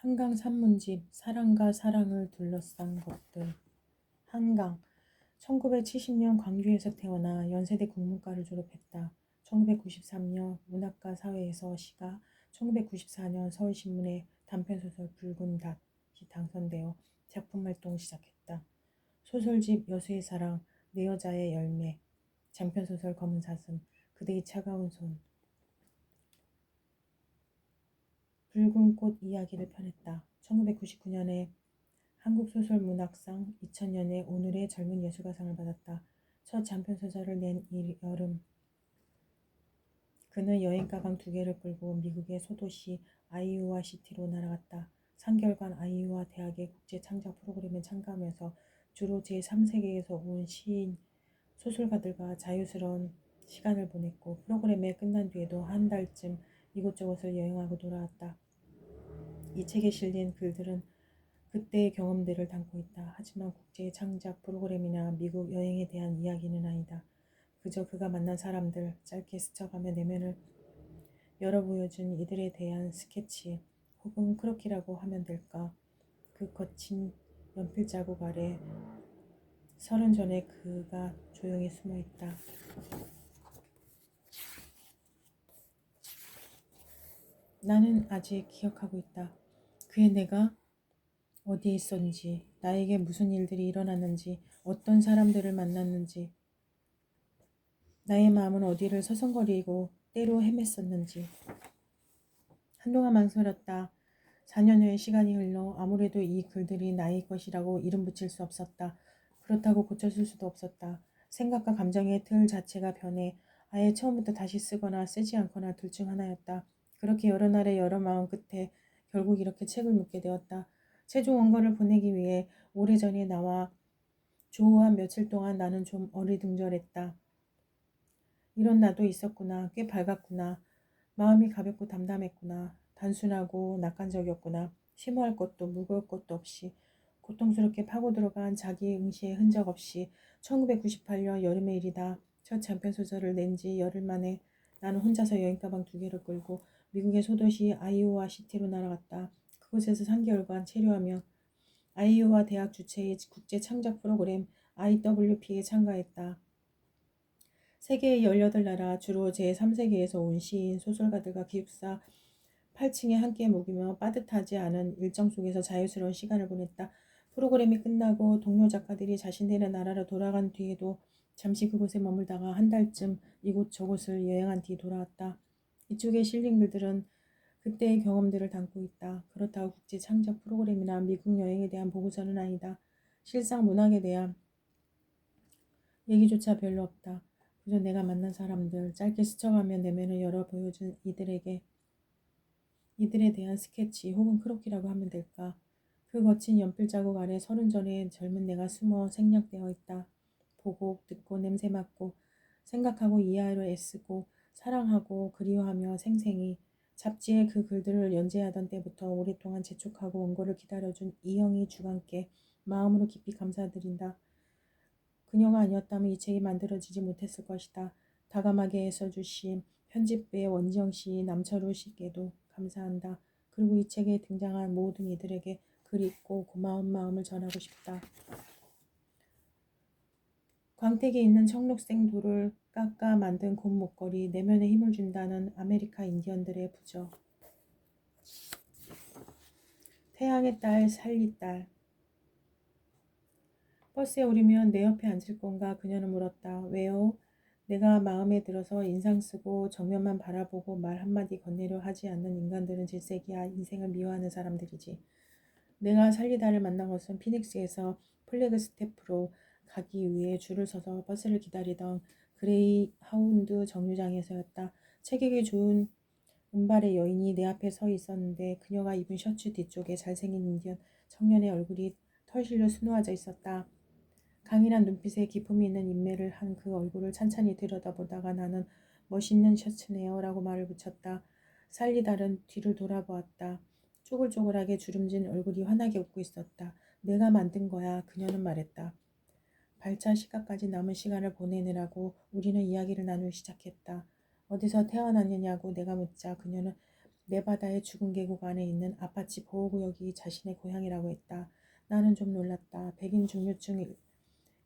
한강 산문집 사랑과 사랑을 둘러싼 것들 한강 1970년 광주에서 태어나 연세대 국문과를 졸업했다. 1993년 문학과 사회에서 시가 1994년 서울신문에 단편소설 붉은 닷이 당선되어 작품활동 시작했다. 소설집 여수의 사랑, 내 여자의 열매, 장편소설 검은 사슴, 그대의 차가운 손, 붉은 꽃 이야기를 펴냈다. 1999년에 한국소설문학상, 2000년에 오늘의 젊은 예술가상을 받았다. 첫 장편소설을 낸 이 여름. 그는 여행 가방 두 개를 끌고 미국의 소도시 아이오와 시티로 날아갔다. 3개월간 아이오와 대학의 국제 창작 프로그램에 참가하면서 주로 제3세계에서 온 시인, 소설가들과 자유스러운 시간을 보냈고 프로그램이 끝난 뒤에도 한 달쯤 이곳저곳을 여행하고 돌아왔다. 이 책에 실린 글들은 그때의 경험들을 담고 있다. 하지만 국제 창작 프로그램이나 미국 여행에 대한 이야기는 아니다. 그저 그가 만난 사람들, 짧게 스쳐가며 내면을 열어 보여준 이들에 대한 스케치 혹은 크로키라고 하면 될까. 그 거친 연필 자국 아래 서른 전에 그가 조용히 숨어 있다. 나는 아직 기억하고 있다. 그의 내가 어디에 있었는지, 나에게 무슨 일들이 일어났는지, 어떤 사람들을 만났는지, 나의 마음은 어디를 서성거리고 때로 헤맸었는지. 한동안 망설였다. 4년 후에 시간이 흘러 아무래도 이 글들이 나의 것이라고 이름 붙일 수 없었다. 그렇다고 고쳐쓸 수도 없었다. 생각과 감정의 틀 자체가 변해 아예 처음부터 다시 쓰거나 쓰지 않거나 둘 중 하나였다. 그렇게 여러 날의 여러 마음 끝에 결국 이렇게 책을 묻게 되었다. 최종 원고를 보내기 위해 오래전에 나와 조우한 며칠 동안 나는 좀 어리둥절했다. 이런 나도 있었구나. 꽤 밝았구나. 마음이 가볍고 담담했구나. 단순하고 낙관적이었구나. 심오할 것도 무거울 것도 없이 고통스럽게 파고 들어간 자기 응시의 흔적 없이 1998년 여름의 일이다. 첫 장편 소설을 낸 지 열흘 만에 나는 혼자서 여행 가방 두 개를 끌고 미국의 소도시 아이오와 시티로 날아갔다. 그곳에서 3개월간 체류하며 아이오와 대학 주최의 국제 창작 프로그램 IWP에 참가했다. 세계의 18나라 주로 제3세계에서 온 시인, 소설가들과 기숙사 8층에 함께 묵으며 빠듯하지 않은 일정 속에서 자유스러운 시간을 보냈다. 프로그램이 끝나고 동료 작가들이 자신들의 나라로 돌아간 뒤에도 잠시 그곳에 머물다가 한 달쯤 이곳 저곳을 여행한 뒤 돌아왔다. 이쪽에 실린 글들은 그때의 경험들을 담고 있다. 그렇다고 국제 창작 프로그램이나 미국 여행에 대한 보고서는 아니다. 실상 문학에 대한 얘기조차 별로 없다. 그저 내가 만난 사람들, 짧게 스쳐가며 내면을 열어 보여준 이들에게 이들에 대한 스케치 혹은 크로키라고 하면 될까. 그 거친 연필 자국 아래 서른 전에 젊은 내가 숨어 생략되어 있다. 보고 듣고 냄새 맡고 생각하고 이해하려 애쓰고 사랑하고 그리워하며 생생히 잡지에 그 글들을 연재하던 때부터 오랫동안 재촉하고 원고를 기다려준 이영희 주관께 마음으로 깊이 감사드린다. 그녀가 아니었다면 이 책이 만들어지지 못했을 것이다. 다감하게 써주신 편집부의 원지영 씨, 남철우 씨께도 감사한다. 그리고 이 책에 등장한 모든 이들에게 그립고 고마운 마음을 전하고 싶다. 광택에 있는 돌을 깎아 만든 곰 목걸이, 내면에 힘을 준다는 아메리카 인디언들의 부적. 태양의 딸, 살리 딸. 버스에 오르면 내 옆에 앉을 건가 그녀는 물었다. 왜요? 내가 마음에 들어서 인상 쓰고 정면만 바라보고 말 한마디 건네려 하지 않는 인간들은 질색이야 인생을 미워하는 사람들이지. 내가 살리다를 만난 것은 피닉스에서 플래그 스태프로 가기 위해 줄을 서서 버스를 기다리던 그레이 하운드 정류장에서였다. 체격이 좋은 은발의 여인이 내 앞에 서 있었는데 그녀가 입은 셔츠 뒤쪽에 잘생긴 인디언 청년의 얼굴이 털실로 수놓아져 있었다. 강인한 눈빛에 기품이 있는 인매를 한 그 얼굴을 찬찬히 들여다보다가 나는 멋있는 셔츠네요 라고 말을 붙였다. 살리달은 뒤를 돌아보았다. 쪼글쪼글하게 주름진 얼굴이 환하게 웃고 있었다. 내가 만든 거야 그녀는 말했다. 발차 시간까지 남은 시간을 보내느라고 우리는 이야기를 나누기 시작했다. 어디서 태어났느냐고 내가 묻자 그녀는 네바다의 죽은 계곡 안에 있는 아파치 보호구역이 자신의 고향이라고 했다. 나는 좀 놀랐다. 백인 중류층 일-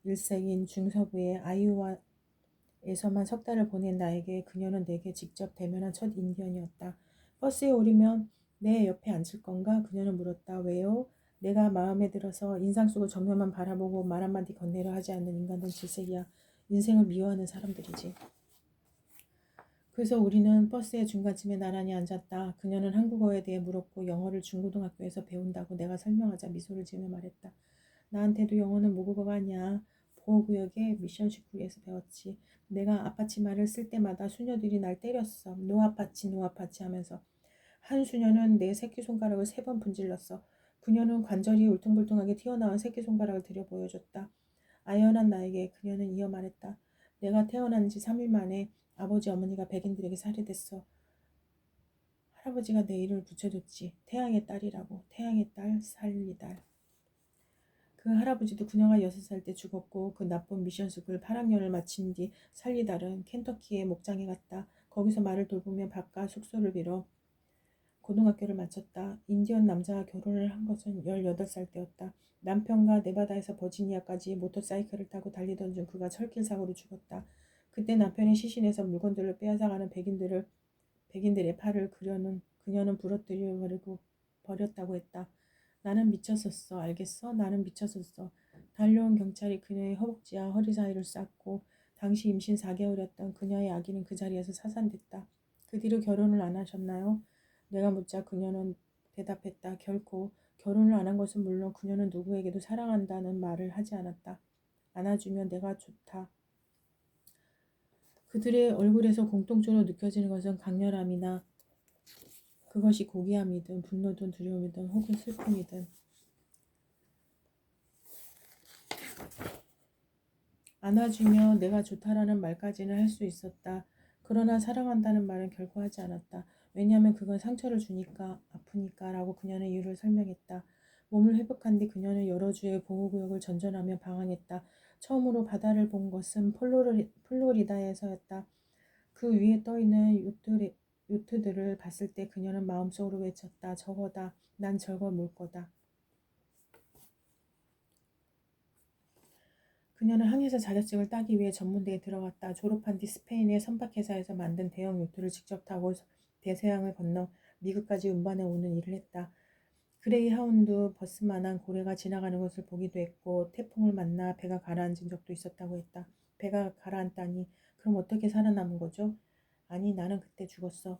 일색인 중서부의 아이오와에서만 석 달을 보낸 나에게 그녀는 내게 직접 대면한 첫 인디언이었다. 버스에 오르면 내 옆에 앉을 건가? 그녀는 물었다. 왜요? 내가 마음에 들어서 인상 속을 정면만 바라보고 말 한마디 건네려 하지 않는 인간들 질색이야. 인생을 미워하는 사람들이지. 그래서 우리는 버스의 중간쯤에 나란히 앉았다. 그녀는 한국어에 대해 물었고 영어를 중고등학교에서 배운다고 내가 설명하자 미소를 지으며 말했다. 나한테도 영어는 모국어가 아니야. 보호구역의 미션 식구에서 배웠지. 내가 아파치 말을 쓸 때마다 수녀들이 날 때렸어. 노아파치 노아파치 하면서. 한 수녀는 내 새끼손가락을 세 번 분질렀어. 그녀는 관절이 울퉁불퉁하게 튀어나온 새끼 손가락을 들여 보여줬다. 아연한 나에게 그녀는 이어 말했다. 내가 태어난 지 3일 만에 아버지 어머니가 백인들에게 살해됐어. 할아버지가 내 이름을 붙여줬지. 태양의 딸이라고. 태양의 딸, 살리달. 그 할아버지도 그녀가 여섯 살때 죽었고 그 나쁜 미션 스쿨 8학년을 마친 뒤 살리달은 켄터키의 목장에 갔다. 거기서 말을 돌보며 밥과 숙소를 빌어 고등학교를 마쳤다. 인디언 남자와 결혼을 한 것은 18살 때였다. 남편과 네바다에서 버지니아까지 모터사이클을 타고 달리던 중 그가 철길 사고로 죽었다. 그때 남편이 시신에서 물건들을 빼앗아가는 백인들을 백인들의 팔을 그려는 그녀는 부러뜨려 버리고 버렸다고 했다. 나는 미쳤었어. 알겠어? 나는 미쳤었어. 달려온 경찰이 그녀의 허벅지와 허리 사이를 쌌고 당시 임신 4개월이었던 그녀의 아기는 그 자리에서 사산됐다. 그 뒤로 결혼을 안 하셨나요? 내가 묻자 그녀는 대답했다. 결코 결혼을 안 한 것은 물론 그녀는 누구에게도 사랑한다는 말을 하지 않았다. 안아주면 내가 좋다. 그들의 얼굴에서 공통적으로 느껴지는 것은 강렬함이나 그것이 고귀함이든 분노든 두려움이든 혹은 슬픔이든 안아주며 내가 좋다라는 말까지는 할 수 있었다. 그러나 사랑한다는 말은 결코 하지 않았다. 왜냐하면 그건 상처를 주니까 아프니까 라고 그녀는 이유를 설명했다. 몸을 회복한 뒤 그녀는 여러 주의 보호구역을 전전하며 방황했다. 처음으로 바다를 본 것은 플로리, 플로리다에서였다. 그 위에 떠있는 요트, 요트들을 봤을 때 그녀는 마음속으로 외쳤다. 저거다. 난 저걸 몰 거다. 그녀는 항해사 자격증을 따기 위해 전문대에 들어갔다. 졸업한 뒤 스페인의 선박회사에서 만든 대형 요트를 직접 타고 대서양을 건너 미국까지 운반해 오는 일을 했다. 그레이 하운드 버스만한 고래가 지나가는 것을 보기도 했고 태풍을 만나 배가 가라앉은 적도 있었다고 했다. 배가 가라앉다니 그럼 어떻게 살아남은 거죠? 아니 나는 그때 죽었어.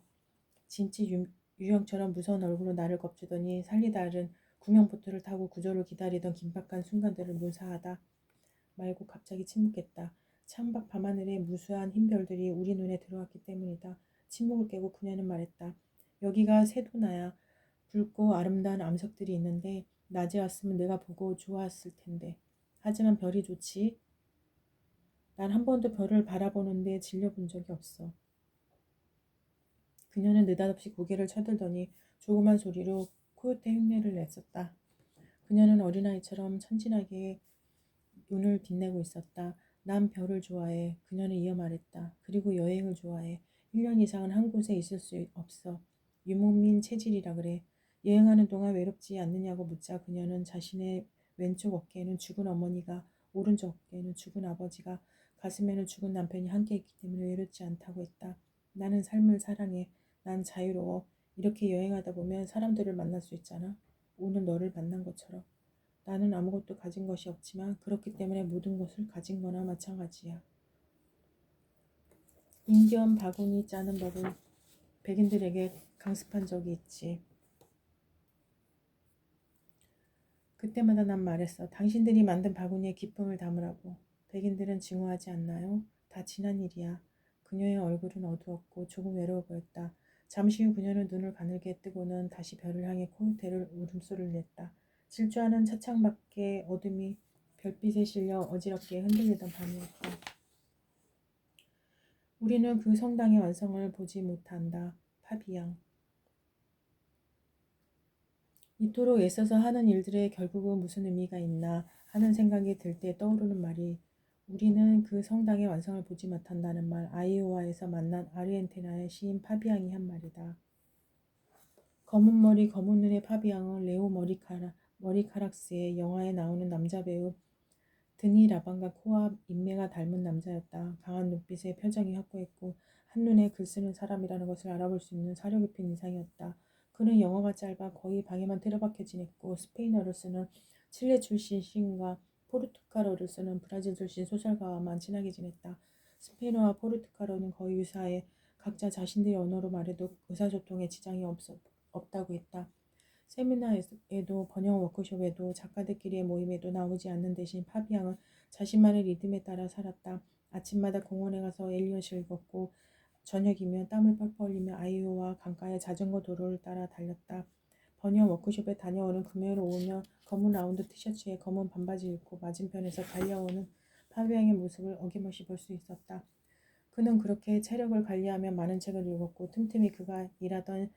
진짜 유, 유형처럼 무서운 얼굴로 나를 겁주더니 살리달은 구명보트를 타고 구조를 기다리던 긴박한 순간들을 묘사하다 말고 갑자기 침묵했다. 창밖 밤하늘에 무수한 흰 별들이 우리 눈에 들어왔기 때문이다. 침묵을 깨고 그녀는 말했다. 여기가 세도나야. 붉고 아름다운 암석들이 있는데 낮에 왔으면 내가 보고 좋았을 텐데. 하지만 별이 좋지. 난 한 번도 별을 바라보는데 질려본 적이 없어. 그녀는 느닷없이 고개를 쳐들더니 조그만 소리로 코요테 흉내를 냈었다. 그녀는 어린아이처럼 천진하게 눈을 빛내고 있었다. 난 별을 좋아해. 그녀는 이어 말했다. 그리고 여행을 좋아해. 1년 이상은 한 곳에 있을 수 없어. 유목민 체질이라 그래. 여행하는 동안 외롭지 않느냐고 묻자 그녀는 자신의 왼쪽 어깨에는 죽은 어머니가, 오른쪽 어깨에는 죽은 아버지가, 가슴에는 죽은 남편이 함께 있기 때문에 외롭지 않다고 했다. 나는 삶을 사랑해. 난 자유로워. 이렇게 여행하다 보면 사람들을 만날 수 있잖아. 오늘 너를 만난 것처럼. 나는 아무것도 가진 것이 없지만 그렇기 때문에 모든 것을 가진 거나 마찬가지야. 인디언 바구니 짜는 법을 백인들에게 강습한 적이 있지. 그때마다 난 말했어. 당신들이 만든 바구니에 기쁨을 담으라고. 백인들은 증오하지 않나요? 다 지난 일이야. 그녀의 얼굴은 어두웠고 조금 외로워 보였다. 잠시 후 그녀는 눈을 가늘게 뜨고는 다시 별을 향해 코요테를 울음소리를 냈다. 질주하는 차창 밖에 어둠이 별빛에 실려 어지럽게 흔들리던 밤이었다. 우리는 그 성당의 완성을 보지 못한다. 파비앙. 이토록 애써서 하는 일들에 결국은 무슨 의미가 있나 하는 생각이 들 때 떠오르는 말이 우리는 그 성당의 완성을 보지 못한다는 말 아이오와에서 만난 아르헨티나의 시인 파비앙이 한 말이다. 검은 머리 검은 눈의 파비앙은 레오 머리카락, 머리카락스의 영화에 나오는 남자 배우 드니 라방과 코와 인매가 닮은 남자였다. 강한 눈빛에 표정이 확고했고 한눈에 글 쓰는 사람이라는 것을 알아볼 수 있는 사려 깊은 인상이었다. 그는 영어가 짧아 거의 방에만 틀어박혀 지냈고 스페인어를 쓰는 칠레 출신 시인과 포르투갈어를 쓰는 브라질 출신 소설가와만 친하게 지냈다. 스페인어와 포르투갈어는 거의 유사해 각자 자신들의 언어로 말해도 의사소통에 지장이 없, 없다고 했다. 세미나에도 번역 워크숍에도 작가들끼리의 모임에도 나오지 않는 대신 파비앙은 자신만의 리듬에 따라 살았다. 아침마다 공원에 가서 엘리엇을 읽었고 저녁이면 땀을 뻘뻘 흘리며 아이오와 강가의 자전거 도로를 따라 달렸다. 번역 워크숍에 다녀오는 금요일 오후면 검은 라운드 티셔츠에 검은 반바지 입고 맞은편에서 달려오는 파비앙의 모습을 어김없이 볼 수 있었다. 그는 그렇게 체력을 관리하며 많은 책을 읽었고 틈틈이 그가 일하던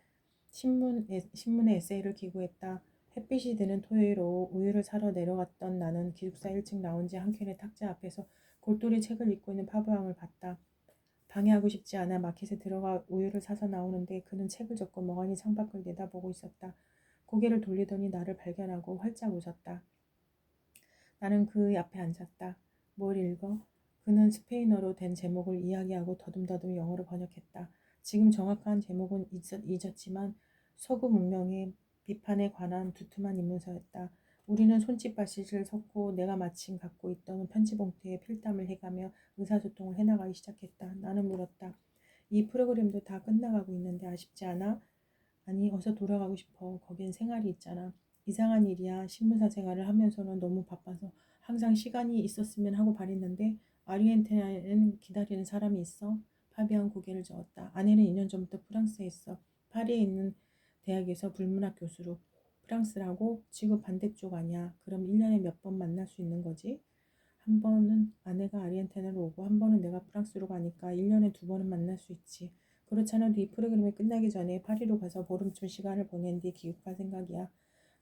신문, 신문에 에세이를 기고했다. 햇빛이 드는 토요일 오후 우유를 사러 내려갔던 나는 기숙사 1층 라운지 한 켠의 탁자 앞에서 골똘히 책을 읽고 있는 파브앙을 봤다. 방해하고 싶지 않아 마켓에 들어가 우유를 사서 나오는데 그는 책을 접고 멍하니 창밖을 내다보고 있었다. 고개를 돌리더니 나를 발견하고 활짝 웃었다. 나는 그 앞에 앉았다. 뭘 읽어? 그는 스페인어로 된 제목을 이야기하고 더듬더듬 영어로 번역했다. 지금 정확한 제목은 잊었, 잊었지만 서구 문명의 비판에 관한 두툼한 입문서였다. 우리는 손짓발짓을 섞고 내가 마침 갖고 있던 편지 봉투에 필담을 해가며 의사소통을 해나가기 시작했다. 나는 물었다. 이 프로그램도 다 끝나가고 있는데 아쉽지 않아? 아니, 어서 돌아가고 싶어. 거긴 생활이 있잖아. 이상한 일이야. 신문사 생활을 하면서는 너무 바빠서 항상 시간이 있었으면 하고 바랬는데 아르헨티나에는 기다리는 사람이 있어. 파비안 고개를 저었다. 아내는 2년 전부터 프랑스에 있어. 파리에 있는 대학에서 불문학 교수로. 프랑스라고 지구 반대쪽 아니야. 그럼 1년에 몇 번 만날 수 있는 거지? 한 번은 아내가 아르헨티나로 오고 한 번은 내가 프랑스로 가니까 1년에 두 번은 만날 수 있지. 그렇잖아도 이 프로그램이 끝나기 전에 파리로 가서 보름쯤 시간을 보낸 뒤 귀국할 생각이야.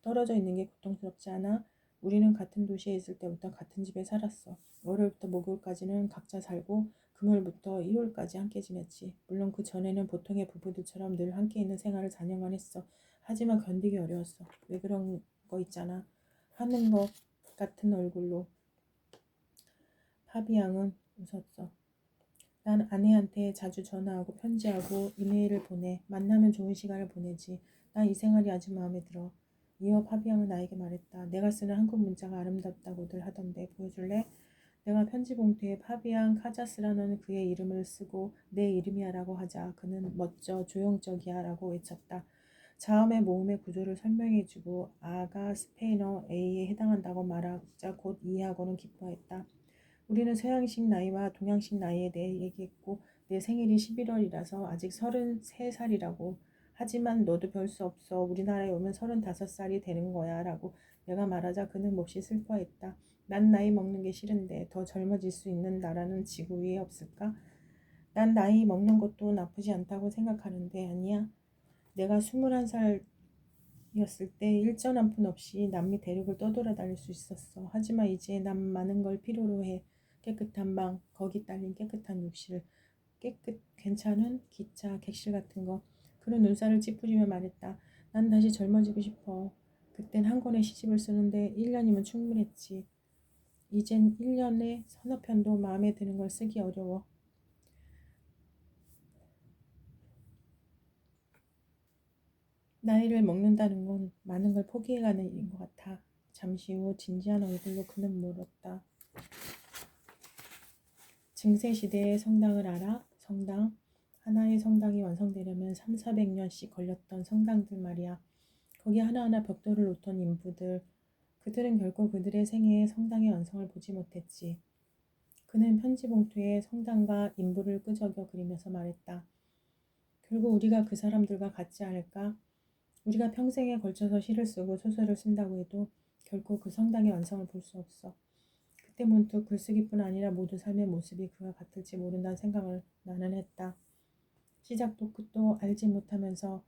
떨어져 있는 게 고통스럽지 않아? 우리는 같은 도시에 있을 때부터 같은 집에 살았어. 월요일부터 목요일까지는 각자 살고 금요일부터 일요일까지 함께 지냈지. 물론 그 전에는 보통의 부부들처럼 늘 함께 있는 생활을 4년간 했어. 하지만 견디기 어려웠어. 왜 그런 거 있잖아. 하는 것 같은 얼굴로. 파비앙은 웃었어. 난 아내한테 자주 전화하고 편지하고 이메일을 보내. 만나면 좋은 시간을 보내지. 난 이 생활이 아주 마음에 들어. 이어 파비앙은 나에게 말했다. 내가 쓰는 한국 문자가 아름답다고들 하던데 보여줄래? 내가 편지 봉투에 파비앙 카자스라는 그의 이름을 쓰고 내 이름이야라고 하자 그는 멋져 조형적이야라고 외쳤다. 자음의 모음의 구조를 설명해주고 아가 스페인어 A에 해당한다고 말하자 곧 이해하고는 기뻐했다. 우리는 서양식 나이와 동양식 나이에 대해 얘기했고 내 생일이 11월이라서 아직 33살이라고 하지만 너도 별 수 없어 우리나라에 오면 35살이 되는 거야 라고 내가 말하자 그는 몹시 슬퍼했다. 난 나이 먹는 게 싫은데 더 젊어질 수 있는 나라는 지구 위에 없을까? 난 나이 먹는 것도 나쁘지 않다고 생각하는데 아니야. 내가 21살이었을 때 일전 한 푼 없이 남미 대륙을 떠돌아다닐 수 있었어. 하지만 이제 난 많은 걸 필요로 해. 깨끗한 방, 거기 딸린 깨끗한 욕실, 깨끗 괜찮은 기차, 객실 같은 거. 그런 눈살을 찌푸리며 말했다. 난 다시 젊어지고 싶어. 그땐 한 권의 시집을 쓰는데 1년이면 충분했지. 이젠 1년에 서너 편도 마음에 드는 걸 쓰기 어려워. 나이를 먹는다는 건 많은 걸 포기해가는 일인 것 같아. 잠시 후 진지한 얼굴로 그는 물었다. 증세 시대의 성당을 알아? 성당? 하나의 성당이 완성되려면 3, 400년씩 걸렸던 성당들 말이야. 거기 하나하나 벽돌을 놓던 인부들, 그들은 결코 그들의 생애에 성당의 완성을 보지 못했지. 그는 편지 봉투에 성당과 인부를 끄적여 그리면서 말했다. 결국 우리가 그 사람들과 같지 않을까? 우리가 평생에 걸쳐서 시를 쓰고 소설을 쓴다고 해도 결코 그 성당의 완성을 볼 수 없어. 그때 문득 글쓰기뿐 아니라 모든 삶의 모습이 그와 같을지 모른다는 생각을 나는 했다. 시작도 끝도 알지 못하면서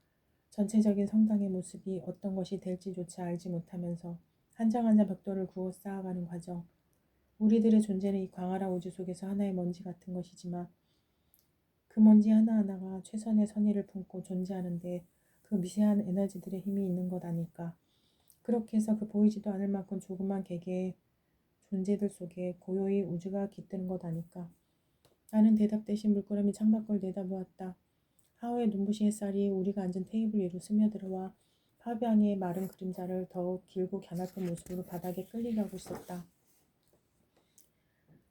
전체적인 성당의 모습이 어떤 것이 될지조차 알지 못하면서 한 장 한 장 벽돌을 구워 쌓아가는 과정. 우리들의 존재는 이 광활한 우주 속에서 하나의 먼지 같은 것이지만 그 먼지 하나하나가 최선의 선의를 품고 존재하는데 그 미세한 에너지들의 힘이 있는 것 아닐까. 그렇게 해서 그 보이지도 않을 만큼 조그만 개개의 존재들 속에 고요히 우주가 깃드는 것 아닐까. 나는 대답 대신 물끄러미 창밖을 내다보았다. 하우의 눈부신 햇살이 우리가 앉은 테이블 위로 스며들어와 파병의 마른 그림자를 더욱 길고 갸냘픈 모습으로 바닥에 끌리게 하고 있었다.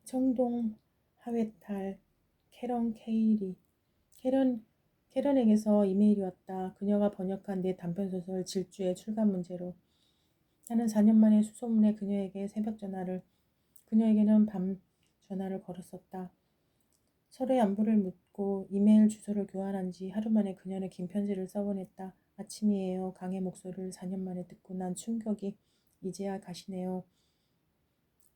청동 하회탈 캐런 케이리 캐런 캐런에게서 이메일이 왔다. 그녀가 번역한 내 단편 소설 질주의 출간 문제로 나는 4년 만에 수소문에 그녀에게 새벽 전화를 그녀에게는 밤 전화를 걸었었다. 서로의 안부를 묻고 이메일 주소를 교환한 지 하루 만에 그녀는 긴 편지를 써보냈다. 아침이에요. 강의 목소리를 4년 만에 듣고 난 충격이 이제야 가시네요.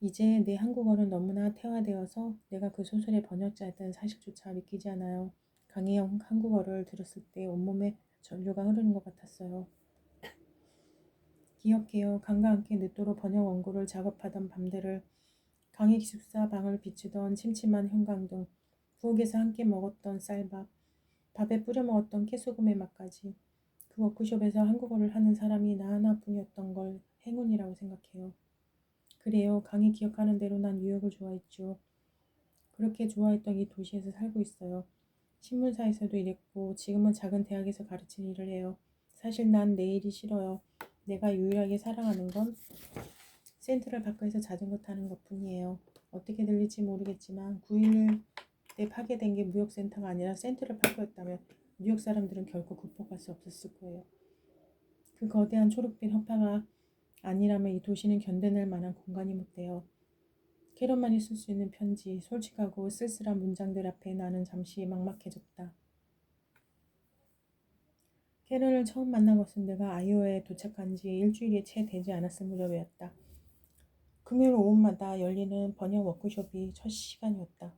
이제 내 한국어는 너무나 태화되어서 내가 그 소설의 번역자였다는 사실조차 믿기지 않아요. 강의 형 한국어를 들었을 때 온몸에 전류가 흐르는 것 같았어요. 기억해요. 강과 함께 늦도록 번역 원고를 작업하던 밤들을 강의 기숙사 방을 비추던 침침한 형광등, 부엌에서 함께 먹었던 쌀밥, 밥에 뿌려 먹었던 깨소금의 맛까지 그 워크숍에서 한국어를 하는 사람이 나 하나뿐이었던 걸 행운이라고 생각해요. 그래요. 강이 기억하는 대로 난 뉴욕을 좋아했죠. 그렇게 좋아했던 이 도시에서 살고 있어요. 신문사에서도 일했고 지금은 작은 대학에서 가르치는 일을 해요. 사실 난 내일이 싫어요. 내가 유일하게 사랑하는 건 센트럴 파크에서 자전거 타는 것 뿐이에요. 어떻게 들릴지 모르겠지만 9.11 때 파괴된 게 무역센터가 아니라 센트럴 파크였다면 뉴욕 사람들은 결코 극복할 수 없었을 거예요. 그 거대한 초록빛 허파가 아니라면 이 도시는 견뎌낼 만한 공간이 못 돼요. 캐럿만이 쓸 수 있는 편지, 솔직하고 쓸쓸한 문장들 앞에 나는 잠시 막막해졌다. 캐런을 처음 만난 것은 내가 아이오에 도착한 지 일주일이 채 되지 않았을 무렵이었다. 금요일 오후마다 열리는 번역 워크숍이 첫 시간이었다.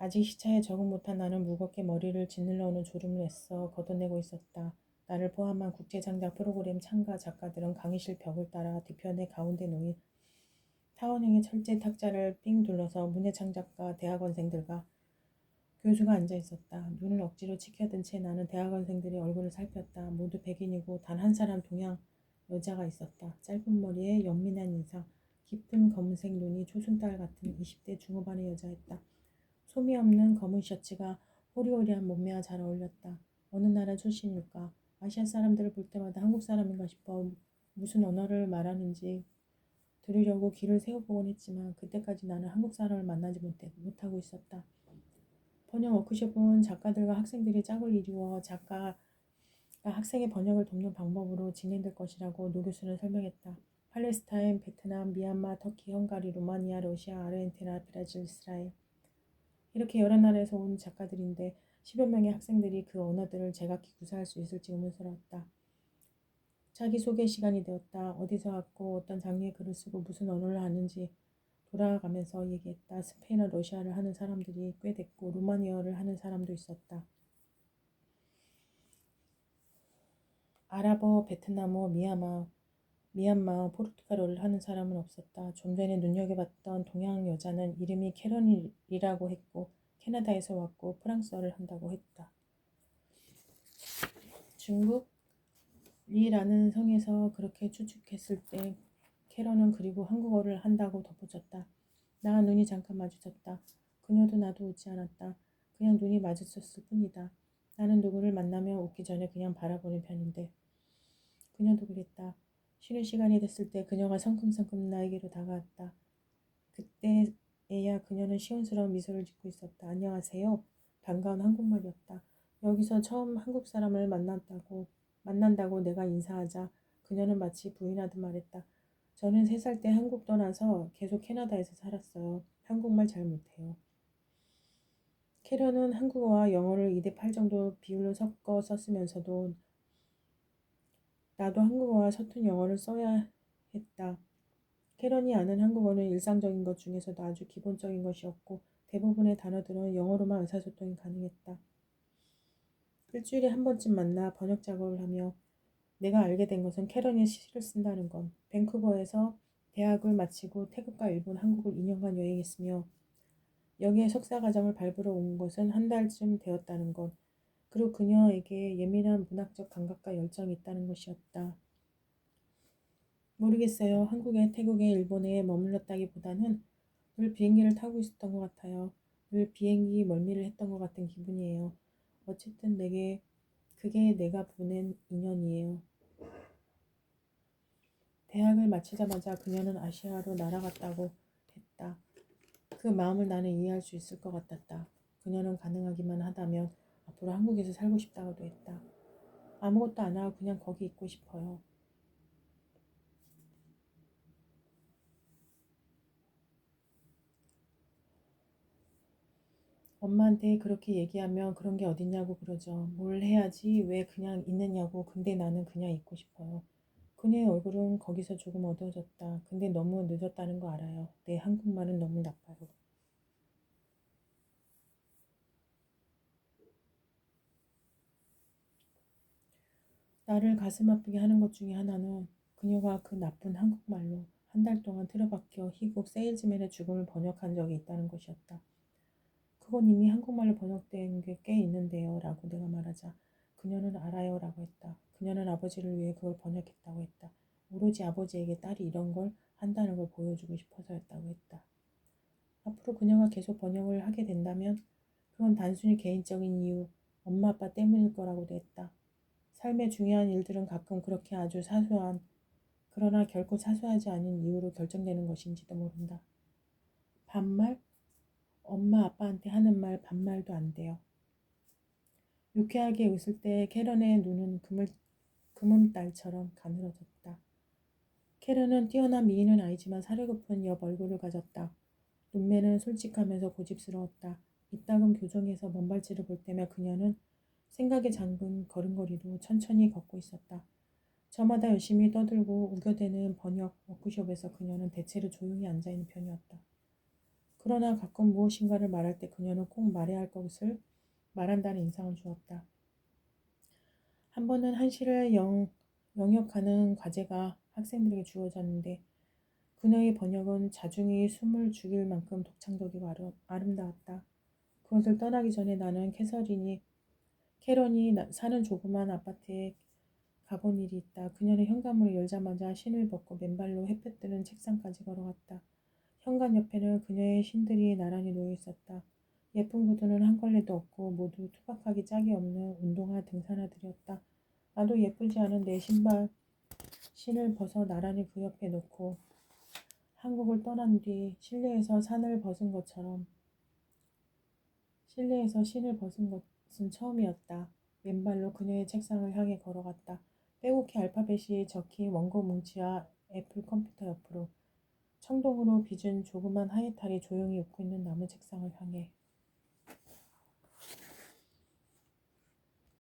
아직 시차에 적응 못한 나는 무겁게 머리를 짓눌러 오는 졸음을 애써 걷어내고 있었다. 나를 포함한 국제장작 프로그램 참가 작가들은 강의실 벽을 따라 뒤편의 가운데 놓인 타원형의 철제 탁자를 삥 둘러서 문예창작가 대학원생들과 교수가 앉아 있었다. 눈을 억지로 치켜든 채 나는 대학원생들의 얼굴을 살폈다. 모두 백인이고 단 한 사람 동양 여자가 있었다. 짧은 머리에 연민한 인상, 깊은 검은색 눈이 초순달 같은 20대 중후반의 여자였다. 소미 없는 검은 셔츠가 호리호리한 몸매와 잘 어울렸다. 어느 나라 출신일까? 아시아 사람들을 볼 때마다 한국 사람인가 싶어 무슨 언어를 말하는지 들으려고 귀를 세워보곤 했지만 그때까지 나는 한국 사람을 만나지 못해, 못하고 있었다. 번역 워크숍은 작가들과 학생들이 짝을 이루어 작가가 학생의 번역을 돕는 방법으로 진행될 것이라고 노 교수는 설명했다. 팔레스타인, 베트남, 미얀마, 터키, 헝가리, 루마니아, 러시아, 아르헨티나, 브라질, 이스라엘 이렇게 여러 나라에서 온 작가들인데 10여 명의 학생들이 그 언어들을 제각기 구사할 수 있을지 의문스러웠다. 자기소개 시간이 되었다. 어디서 왔고 어떤 장르의 글을 쓰고 무슨 언어를 하는지 돌아가면서 얘기했다. 스페인어, 러시아를 하는 사람들이 꽤 됐고 루마니아어를 하는 사람도 있었다. 아랍어, 베트남어, 미얀마, 미얀마, 포르투갈어를 하는 사람은 없었다. 좀 전에 눈여겨봤던 동양 여자는 이름이 캐런이라고 했고 캐나다에서 왔고 프랑스어를 한다고 했다. 중국이라는 성에서 그렇게 추측했을 때 캐런은 그리고 한국어를 한다고 덧붙였다. 나 눈이 잠깐 마주쳤다. 그녀도 나도 웃지 않았다. 그냥 눈이 마주쳤을 뿐이다. 나는 누구를 만나면 웃기 전에 그냥 바라보는 편인데. 그녀도 그랬다. 쉬는 시간이 됐을 때 그녀가 성큼성큼 나에게로 다가왔다. 그때에야 그녀는 시원스러운 미소를 짓고 있었다. 안녕하세요. 반가운 한국말이었다. 여기서 처음 한국 사람을 만났다고 만난다고 내가 인사하자 그녀는 마치 부인하듯 말했다. 저는 세 살 때 한국 떠나서 계속 캐나다에서 살았어요. 한국말 잘 못해요. 캐런은 한국어와 영어를 2대 8 정도 비율로 섞어 썼으면서도 나도 한국어와 서툰 영어를 써야 했다. 캐런이 아는 한국어는 일상적인 것 중에서도 아주 기본적인 것이었고 대부분의 단어들은 영어로만 의사소통이 가능했다. 일주일에 한 번쯤 만나 번역 작업을 하며 내가 알게 된 것은 캐런이 시를 쓴다는 건 밴쿠버에서 대학을 마치고 태국과 일본, 한국을 2년간 여행했으며 여기에 석사 과정을 밟으러 온 것은 한 달쯤 되었다는 것 그리고 그녀에게 예민한 문학적 감각과 열정이 있다는 것이었다. 모르겠어요. 한국에, 태국에, 일본에 머물렀다기보다는 늘 비행기를 타고 있었던 것 같아요. 늘 비행기 멀미를 했던 것 같은 기분이에요. 어쨌든 내게 그게 내가 보낸 인연이에요. 대학을 마치자마자 그녀는 아시아로 날아갔다고 했다. 그 마음을 나는 이해할 수 있을 것 같았다. 그녀는 가능하기만 하다면 앞으로 한국에서 살고 싶다고도 했다. 아무것도 안 하고 그냥 거기 있고 싶어요. 엄마한테 그렇게 얘기하면 그런 게 어딨냐고 그러죠. 뭘 해야지 왜 그냥 있느냐고. 근데 나는 그냥 있고 싶어요. 그녀의 얼굴은 거기서 조금 어두워졌다. 근데 너무 늦었다는 거 알아요. 내 한국말은 너무 나빠요. 나를 가슴 아프게 하는 것 중에 하나는 그녀가 그 나쁜 한국말로 한 달 동안 틀어박혀 희곡 세일즈맨의 죽음을 번역한 적이 있다는 것이었다. 그건 이미 한국말로 번역된 게 꽤 있는데요. 라고 내가 말하자 그녀는 알아요. 라고 했다. 그녀는 아버지를 위해 그걸 번역했다고 했다. 오로지 아버지에게 딸이 이런 걸 한다는 걸 보여주고 싶어서였다고 했다. 앞으로 그녀가 계속 번역을 하게 된다면 그건 단순히 개인적인 이유, 엄마 아빠 때문일 거라고도 했다. 삶의 중요한 일들은 가끔 그렇게 아주 사소한, 그러나 결코 사소하지 않은 이유로 결정되는 것인지도 모른다. 반말? 엄마 아빠한테 하는 말 반말도 안 돼요. 유쾌하게 웃을 때 캐런의 눈은 금을, 금음달처럼 가늘어졌다. 캐런은 뛰어난 미인은 아니지만 사려고픈 옆 얼굴을 가졌다. 눈매는 솔직하면서 고집스러웠다. 이따금 교정에서 먼발치를 볼 때면 그녀는 생각에 잠근 걸음걸이로 천천히 걷고 있었다. 저마다 열심히 떠들고 우겨대는 번역 워크숍에서 그녀는 대체로 조용히 앉아있는 편이었다. 그러나 가끔 무엇인가를 말할 때 그녀는 꼭 말해야 할 것을 말한다는 인상을 주었다. 한 번은 한시를 영, 영역하는 과제가 학생들에게 주어졌는데 그녀의 번역은 자중이 숨을 죽일 만큼 독창적이고 아름, 아름다웠다. 그것을 떠나기 전에 나는 캐서린이 캐런이 사는 조그만 아파트에 가본 일이 있다. 그녀는 현관문을 열자마자 신을 벗고 맨발로 햇볕 드는 책상까지 걸어갔다. 현관 옆에는 그녀의 신들이 나란히 놓여 있었다. 예쁜 구두는 한 걸레도 없고 모두 투박하기 짝이 없는 운동화 등산화들이었다. 나도 예쁘지 않은 내 신발 신을 벗어 나란히 그 옆에 놓고 한국을 떠난 뒤 실내에서 산을 벗은 것처럼 실내에서 신을 벗은 것 은 처음이었다. 맨발로 그녀의 책상을 향해 걸어갔다. 빼곡히 알파벳이 적힌 원고 뭉치와 애플 컴퓨터 옆으로 청동으로 빚은 조그만 하이탈이 조용히 웃고 있는 나무 책상을 향해